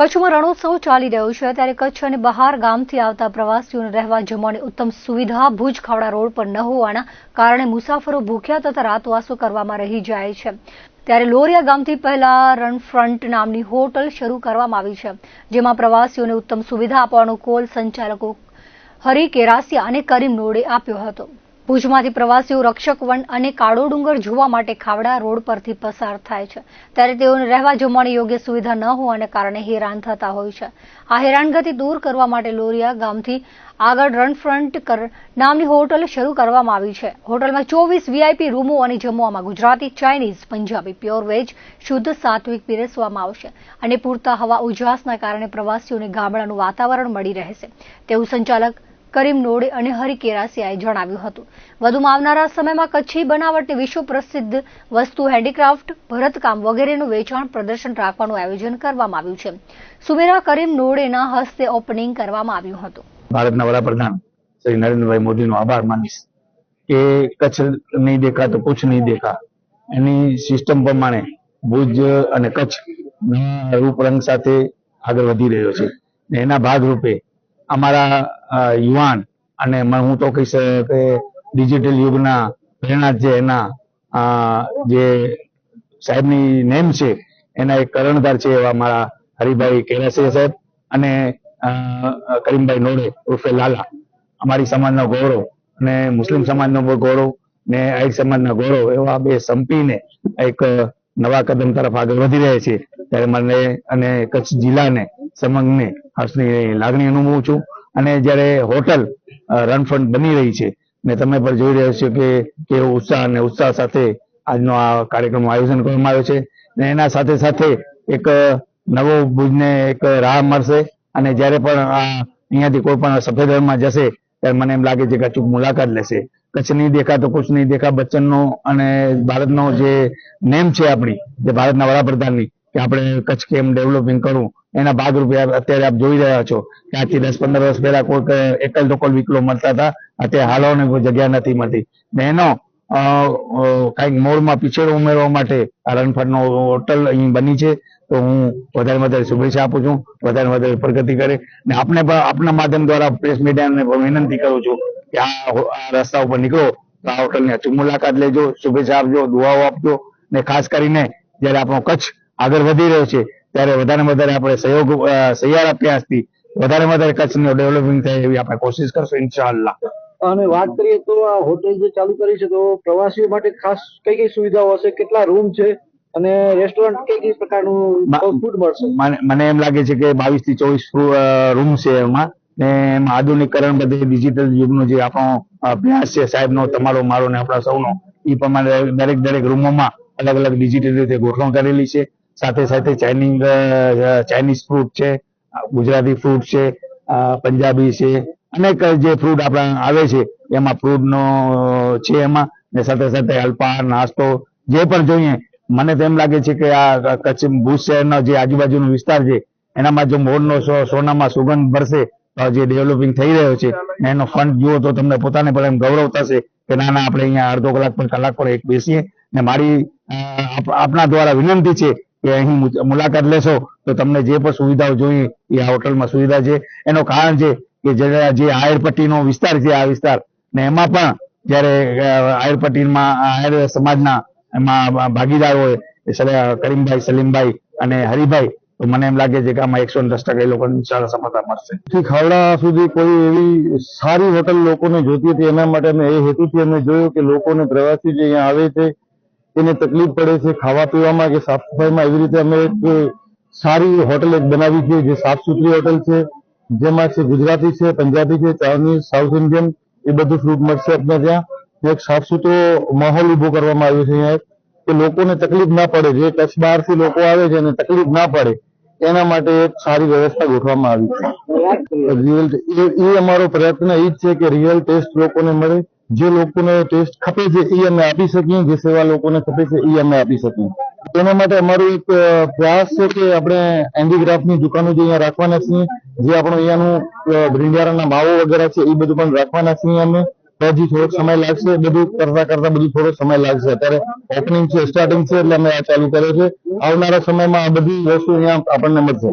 કચ્છમાં રણોત્સવ ચાલી રહ્યો છે. ત્યારે કચ્છ અને બહાર ગામથી આવતા પ્રવાસીઓને રહેવા જમવાની ઉત્તમ સુવિધા ભુજ ખાવડા રોડ પર ન હોવાના કારણે મુસાફરો ભૂખ્યા તથા રાતવાસો કરવામાં રહી જાય છે. ત્યારે લોરિયા ગામથી પહેલા રનફ્રન્ટ નામની હોટલ શરૂ કરવામાં આવી છે, જેમાં પ્રવાસીઓને ઉત્તમ સુવિધા આપવાનો કોલ સંચાલકો હરી કેરાસિયા અને કરીમ નોડે આપ્યો હતો. ભુજમાંથી પ્રવાસીઓ રક્ષક વન અને કાળો ડુંગર જોવા માટે ખાવડા રોડ પરથી પસાર થાય છે. ત્યારે તેઓને રહેવા જમવાની યોગ્ય સુવિધા ન હોવાને કારણે હેરાન થતા હોય છે. આ હેરાનગતિ દૂર કરવા માટે લોરિયા ગામથી આગળ રનફ્રન્ટ નામની હોટલ શરૂ કરવામાં આવી છે. હોટલમાં ચોવીસ વીઆઈપી રૂમો અને જમવામાં Gujarati, Chinese, Punjabi, pure veg, શુદ્ધ સાત્વિક પીરસવામાં આવશે અને પૂરતા હવા ઉજાસના કારણે પ્રવાસીઓને ગામડાનું વાતાવરણ મળી રહેશે. તેવું સંચાલક કરીમ નોડે અને હરિ કેરાસિયાએ જણાવ્યું હતું. વધુમાં આવનારા સમયમાં કચ્છી બનાવટની વિશ્વ વસ્તુ હેન્ડીક્રાફ્ટ, ભરતકામ વગેરેનું વેચાણ પ્રદર્શન રાખવાનું આયોજન કરવામાં આવ્યું છે. સુમેરા કરીમ નોડેના હસ્તે ઓપનિંગ કરવામાં આવ્યું હતું. ભારતના વડાપ્રધાન શ્રી નરેન્દ્રભાઈ મોદીનો આભાર માનીશ કે કચ્છ નહીં દેખા તો કુછ નહીં દેખા. એની સિસ્ટમ પ્રમાણે ભુજ અને કચ્છ રૂપરંગ સાથે આગળ વધી રહ્યો છે. એના ભાગરૂપે અમારા યુવાન અને હું તો કહીશ કે ડિજિટલ યુગના પ્રેરણા જે એના જે સાહેબની નેમ છે, એના એક કરણધાર છે એવા મારા હરિભાઈ કેરાસિયા સાહેબ અને કરીમભાઈ નોડે, ઉર્ફે લાલા. અમારી સમાજનો ગૌરવ અને મુસ્લિમ સમાજનો ગૌરવ ને આહિર સમાજના ગૌરવ એવા બે સંપીને એક નવા કદમ તરફ આગળ વધી રહ્યા છે. ત્યારે મને અને કચ્છ જિલ્લાને, સમગ્રને હર્ષની લાગણી અનુભવું છું. અને જ્યારે હોટલ રનફ્રન્ટ બની રહી છે ને તમે પણ જોઈ રહ્યા છો કે કેવો ઉત્સાહ અને ઉત્સાહ સાથે આજનો આ કાર્યક્રમનું આયોજન કરવામાં આવ્યો છે. ને એના સાથે સાથે એક નવો ભુજને એક રાહ મળશે. અને જ્યારે પણ આ અહીંયાથી કોઈ પણ સફેદ રણમાં જશે, ત્યારે મને એમ લાગે છે કે અચૂક મુલાકાત લેશે. કચ્છ નહીં દેખા તો કુછ નહીં દેખા, બચ્ચનનો અને ભારતનો જે નેમ છે આપણી, જે ભારતના વડાપ્રધાનની, કે આપણે કચ્છ કેમ ડેવલપિંગ કરવું એના ભાગરૂપે રૂપે અત્યારે આપ જોઈ રહ્યા છો કે આજથી દસ પંદર વર્ષ પહેલા કોઈક એકલ ટોકલ વિકલો મળતા હતા, અત્યારે હાલવાની કોઈ જગ્યા નથી મળતી. ને એનો કાંઈક મોડમાં પીછેડો ઉમેરવા માટે આ રનફંડનો હોટલ અહીં બની છે, તો હું વધારે વધારે શુભેચ્છા આપું છું, વધારે વધારે પ્રગતિ કરે. ને આપણે પણ આપના માધ્યમ દ્વારા પ્રેસ મીડિયાને વિનંતી કરું છું કે આ રસ્તા ઉપર નીકળો, તો આ હોટલની અચૂક મુલાકાત લેજો, શુભેચ્છા આપજો, દુઆઓ આપજો. ને ખાસ કરીને જ્યારે આપણો કચ્છ આગળ વધી રહ્યો છે ત્યારે વધારે વધારે આપણે સહયોગ સહિયાર અભ્યાસથી વધારે વધારે કચ્છનું ડેવલપિંગ થાય એવી આપણે કોશિશ કરશું ઇન્શાઅલ્લાહ. અને વાત કરીએ તો આ હોટેલ જે ચાલુ કરી છે તો પ્રવાસીઓ માટે ખાસ કઈ કઈ સુવિધાઓ હશે? કેટલા રૂમ છે? અને રેસ્ટોરન્ટ કઈ કઈ પ્રકારનું ફૂડ મળશે? મને મને એમ લાગે છે કે બાવીસથી ચોવીસ રૂમ છે એમાં. ને એમાં આધુનિકરણ બધે ડિજિટલ યુગનો જે આપણો અભ્યાસ છે સાહેબનો તમારો મારો ને આપણા સૌનો એ પ્રમાણે દરેક દરેક રૂમોમાં અલગ અલગ ડિજિટલ રીતે ગોઠવણ કરેલી છે. સાથે સાથે ચાઇનીઝ ચાઇનીઝ ફ્રૂટ છે ગુજરાતી ફ્રૂટ છે પંજાબી છે, અનેક જે ફ્રૂટ આપણા આવે છે, એમાં ફ્રૂટ નો છે એમાં, ને સાથે સાથે અલ્પાહાર, નાસ્તો, જે પણ જોઈએ, મને તો એમ લાગે છે કે આ કચ્છ ભુજ શહેરનો જે આજુબાજુનો વિસ્તાર છે, એનામાં જો મોરનો સોનામાં સુગંધ ભરશે, તો જે ડેવલપિંગ થઈ રહ્યો છે એનો ફંડ જુઓ તો તમને પોતાને પણ એમ ગૌરવ થશે કે ના ના, આપણે અહીંયા અડધો કલાક પર કલાક પર એક બેસીએ, ને મારી આપના દ્વારા વિનંતી છે કે અહીં મુલાકાત લેશો તો તમને જે પણ સુવિધાઓ જોઈએ એ આ હોટલમાં સુવિધા છે. એનું કારણ છે કે જે આયર વિસ્તાર છે આ વિસ્તાર, ને એમાં પણ જ્યારે આયરપટ્ટીમાં આયર સમાજના એમાં ભાગીદાર હોય કરીમભાઈ, સલીમભાઈ અને હરિભાઈ, તો મને એમ લાગે છે કે આમાં એકસો દસ ટકા એ લોકોને સારા સફળતા મળશે. ખાવડા સુધી કોઈ એવી સારી હોટલ લોકોને જોતી હતી, એના માટે અમે એ હેતુથી અમે જોયું કે લોકોને પ્રવાસી જે અહીંયા આવે છે એને તકલીફ પડે છે ખાવા પીવામાં કે સાફ સફાઈમાં એવી રીતે અમે એક સારી હોટલ એક બનાવી છે જે સાફ સુથરી હોટલ છે જેમાં છે ગુજરાતી છે પંજાબી છે ચાઇનીઝ સાઉથ ઇન્ડિયન એ બધું ફૂડ મળશે આપણે ત્યાં. એક સાફ સુથરો માહોલ ઊભો કરવામાં આવ્યો છે અહીંયા કે લોકોને તકલીફ ના પડે જે કચ્છ બહારથી લોકો આવે છે અને તકલીફ ના પડે એના માટે એક સારી વ્યવસ્થા ગોઠવામાં આવી છે. રિયલ એ- એ અમારો પ્રયત્ન એ જ છે કે રિયલ ટેસ્ટ લોકોને મળે જે લોકોને ટેસ્ટ ખપે છે એ અમે આપી શકીએ જે સેવા લોકોને ખપે છે એ અમે આપી શકીએ. તેના માટે અમારો એક પ્રયાસ છે કે આપણે હેન્ડીક્રાફ્ટની દુકાનો જે અહીંયા રાખવાના છીએ જે આપણો અહીંયાનું અ, ભીંડારાના માવો વગેરે છે એ બધું પણ રાખવાના છીએ અમે. હજી થોડોક સમય લાગશે બધું કરતા કરતા બધું થોડો સમય લાગશે. અત્યારે ઓપનિંગ છે સ્ટાર્ટિંગ છે એટલે અમે આ ચાલુ કર્યો છે. આવનારા સમયમાં આ બધી વસ્તુ અહીંયા આપણને મળશે.